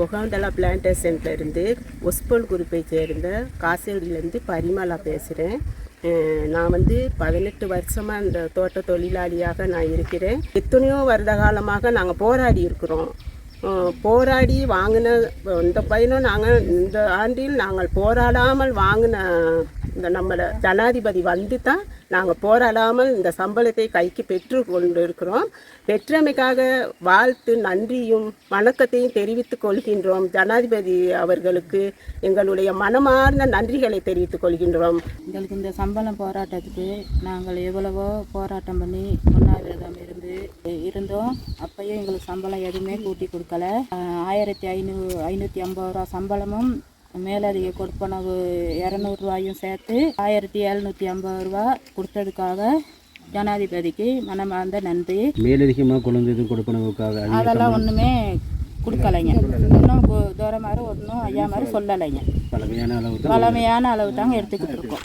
புகாந்தலா பிளான்டேஷன்ல இருந்து ஒஸ்போல் குரூப்பை சேர்ந்த காசேரியிலேருந்து பரிமலா பேசுகிறேன் நான் வந்து பதினெட்டு வருஷமாக இந்த தோட்ட தொழிலாளியாக நான் இருக்கிறேன். எத்தனையோ வருட காலமாக நாங்கள் போராடி இருக்கிறோம். போராடி வாங்கின இந்த பையனும் நாங்கள் இந்த ஆண்டில் நாங்கள் போராடாமல் வாங்கின இந்த நம்மளை ஜனாதிபதி வந்து தான் நாங்கள் போராடாமல் இந்த சம்பளத்தை கைக்கு பெற்று கொண்டு இருக்கிறோம் பெற்றமைக்காக வாழ்த்து நன்றியும் வணக்கத்தையும் தெரிவித்துக் கொள்கின்றோம். ஜனாதிபதி அவர்களுக்கு எங்களுடைய மனமார்ந்த நன்றிகளை தெரிவித்துக் கொள்கின்றோம். எங்களுக்கு இந்த சம்பளம் போராட்டத்துக்கு நாங்கள் எவ்வளவோ போராட்டம் பண்ணி உண்ணாவிரதம் இருந்து இருந்தோம். அப்பயும் எங்களுக்கு சம்பளம் எதுவுமே கூட்டி கொடுக்கல. ஆயிரத்தி ஐநூறு ஐநூற்றி ஐம்பது ரூபா சம்பளமும் மேலதிக கொடுப்பனவு இரநூறுவாயும் சேர்த்து ஆயிரத்தி எழுநூற்றி ஐம்பது ரூபா கொடுத்ததுக்காக ஜனாதிபதிக்கு மனமார்ந்த நன்றி. மேலதிகமாக எதுவும் கொடுப்பனவுக்காக அதெல்லாம் ஒன்றுமே கொடுக்கலைங்க. இன்னும் கு- தூரம் மாதிரி ஒன்றும் ஐயா மாதிரி சொல்லலைங்க. பழமையான அளவு பழமையான அளவு தாங்க எடுத்துக்கிட்டு இருக்கோம்.